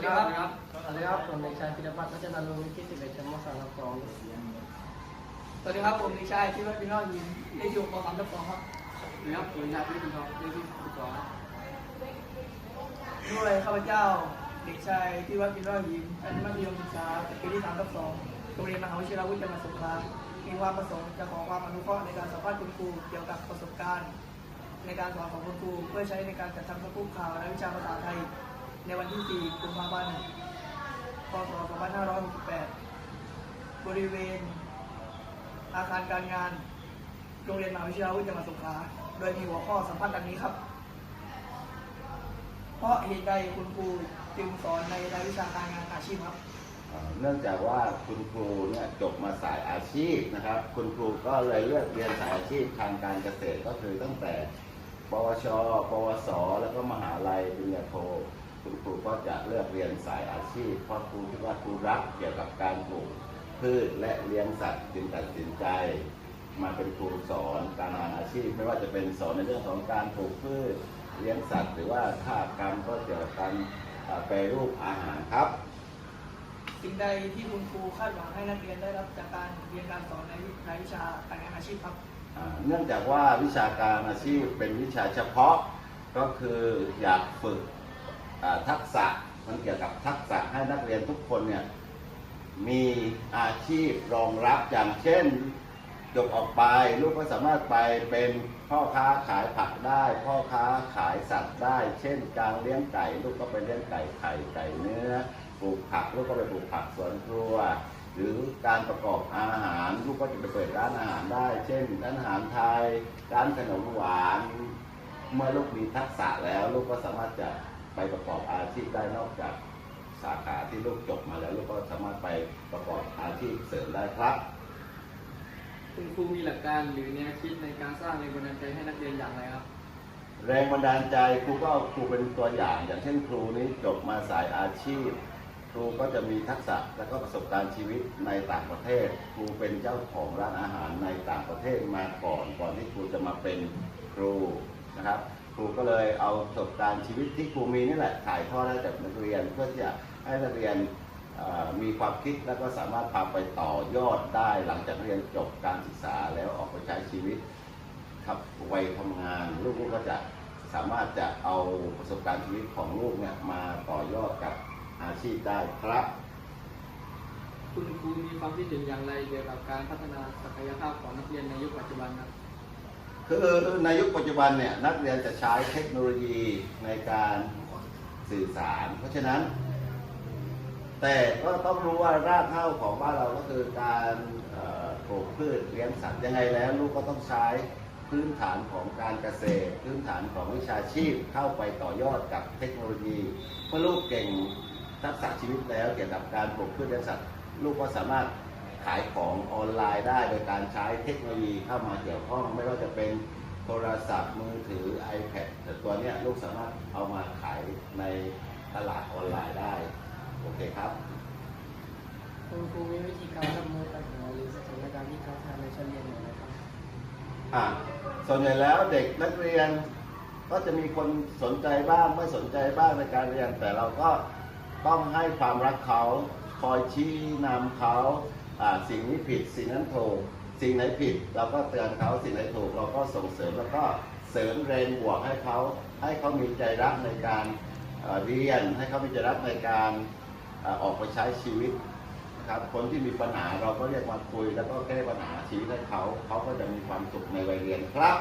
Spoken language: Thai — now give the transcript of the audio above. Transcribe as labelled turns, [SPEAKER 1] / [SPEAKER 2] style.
[SPEAKER 1] วัสดีครับ
[SPEAKER 2] สวัสดีครับ ผมเด็กชายพิรพัฒน์พัฒนาลุงที่สิบเอ็ดชั้นมสามรับสอง
[SPEAKER 1] สวัสดีครับ ผมดิชายที่วัดพี่น้องยินเลขอยู่ป .3 ทับ2ครับ
[SPEAKER 3] สวัสดีครับผมชาติพิทองเลขที่สิบสองครับ
[SPEAKER 1] ด้วยข้าพเจ้าเด็กชายที่วัดพี่น้องยินชั้นมัธยมศึกษาปีที่3ทับ2โรงเรียนมหาวิทยาลัยวุฒิจังหวัดสงขลามีความประสงค์จะขอความอนุเคราะห์ในการสัมภาษณ์คุณครูเกี่ยวกับประสบการณ์ ในการสอนของคุณครูเพื่อใช้ในการจัดทำสกู๊ปข่าวและวิชาภาษาไทย ในวันที่ 4 กุมภาพันธ์ พศ 2568 บริเวณ อาคารการงาน โรงเรียนมหาวิทยาลัยจังหวัดสงขลา โดยมีหัวข้อสัมภาษณ์ดังนี้ครับ เพราะเหตุใดคุณครูจึงสอนในรายวิชาการงานอาชีพครับ
[SPEAKER 4] เอ่อเนื่องจากว่าคุณครูเนี่ยจบมาสายอาชีพนะครับ คุณครูก็เลยเลือกเรียนสายอาชีพทางการเกษตรก็คือตั้งแต่ปวช ปวส แล้วก็มหาลัยปริญญาโท คุณครูก็จะเลือกเรียนสายอาชีพเพราะครูคิดว่าครูรักเกี่ยวกับการปลูกพืชและเลี้ยงสัตว์จึงตัดสินใจ มาเป็นครูสอนการงานอาชีพ ไม่ว่าจะเป็นสอนในเรื่องของการปลูกพืชเลี้ยงสัตว์หรือว่าท่ากรรมก็เกี่ยวกับการเอ่อแปรรูปอาหารครับ
[SPEAKER 1] สิ่งใดที่คุณครูคาดหวังให้นักเรียนได้รับจากการเรียนการสอนในรายวิชาการงานอาชีพครับ
[SPEAKER 4] อ่าเนื่องจากว่าวิชาการอาชีพเป็นวิชาเฉพาะก็คืออยากฝึกอ่า ทักษะมันเกี่ยวกับทักษะให้นักเรียนทุกคนเนี่ยมีอาชีพรองรับอย่างเช่นจบออกไปลูกก็สามารถไปเป็นพ่อค้าขายผักได้ พ่อค้าขายสัตว์ได้ เช่นการเลี้ยงไก่ลูกก็ไปเลี้ยงไก่ไข่ไก่เนื้อปลูกผักลูกก็ไปปลูกผักสวนครัว หรือการประกอบอาหารลูกก็จะไปเปิดร้านอาหารได้ เช่นร้านอาหารไทยร้านขนมหวาน เมื่อลูกมีทักษะแล้วลูกก็สามารถจะ ไปประกอบอาชีพได้นอกจากสาขาที่ลูกจบมาแล้วลูกก็สามารถไปประกอบอาชีพเสริมได้ครับ
[SPEAKER 3] คุณครูมีหลักการหรือแนวคิดในการสร้างแรงบันดาลใจให้นักเรียนอย่างไรครับ
[SPEAKER 4] แรงบันดาลใจครูก็เอาครูเป็นตัวอย่าง อย่างเช่น ครูนี้จบมาสายอาชีพ ครูก็จะมีทักษะและก็ประสบการณ์ชีวิตในต่างประเทศ ครูเป็นเจ้าของร้านอาหารในต่างประเทศมาก่อน ก่อนที่ครูจะมาเป็นครูนะครับ ครูก็เลยเอาประสบการณ์ชีวิตที่ครูมีนี่แหละถ่ายทอดให้กับนักเรียนเพื่อที่จะให้นักเรียนมีความคิดแล้วก็สามารถพาไปต่อยอดได้หลังจากเรียนจบการศึกษาแล้วออกไปใช้ชีวิตครับวัยทำงาน ลูกก็จะสามารถจะเอาประสบการณ์ชีวิตของลูกเนี่ยมาต่อยอดกับอาชีพได้ครับ
[SPEAKER 3] คุณครูมีความคิดเห็นอย่างไรเกี่ยวกับการพัฒนาศักยภาพของนักเรียนในยุคปัจจุบันครับ
[SPEAKER 4] คือในยุคปัจจุบันเนี่ยนักเรียนจะใช้เทคโนโลยีในการสื่อสาร เพราะฉะนั้น แต่ก็ต้องรู้ว่ารากเหง้าของบ้านเราก็คือการปลูกพืชเลี้ยงสัตว์ยังไงแล้วลูกก็ต้องใช้พื้นฐานของการเกษตร พื้นฐานของวิชาชีพเข้าไปต่อยอดกับเทคโนโลยีเมื่อลูกเก่งทักษะชีวิตแล้วเกี่ยวกับการปลูกพืชเลี้ยงสัตว์ ลูกก็สามารถ ขายของออนไลน์ได้โดยการใช้เทคโนโลยีเข้ามาเกี่ยวข้องไม่ว่าจะเป็นโทรศัพท์มือถือ iPad แต่ตัวเนี้ยลูกสามารถเอามาขายในตลาดออนไลน์ได้ โอเคครับ
[SPEAKER 2] คุณครูมีวิธีการรับมือปัญหาหรือสถานการณ์ที่ท้าทายในชั้นเรียนอย่างไรครับ
[SPEAKER 4] อะส่วนใหญ่แล้วเด็กนักเรียนก็จะมีคนสนใจบ้างไม่สนใจบ้างในการเรียน แต่เราก็ต้องให้ความรักเขาคอยชี้นำเขาอ่า สิ่งนี้ผิดสิ่งนั้นถูกสิ่งไหนผิด เราก็เตือนเขาสิ่งไหนถูก เราก็ส่งเสริมแล้วก็เสริมแรงบวกให้เขาให้เขามีใจรักในการเรียนให้เขามีใจรักในการออกไปใช้ชีวิตนะครับคนที่มีปัญหาเราก็เรียกมาคุย แล้วก็แก้ปัญหาชีวิตให้เขาเขาก็จะมีความสุขในวัยเรียนครับ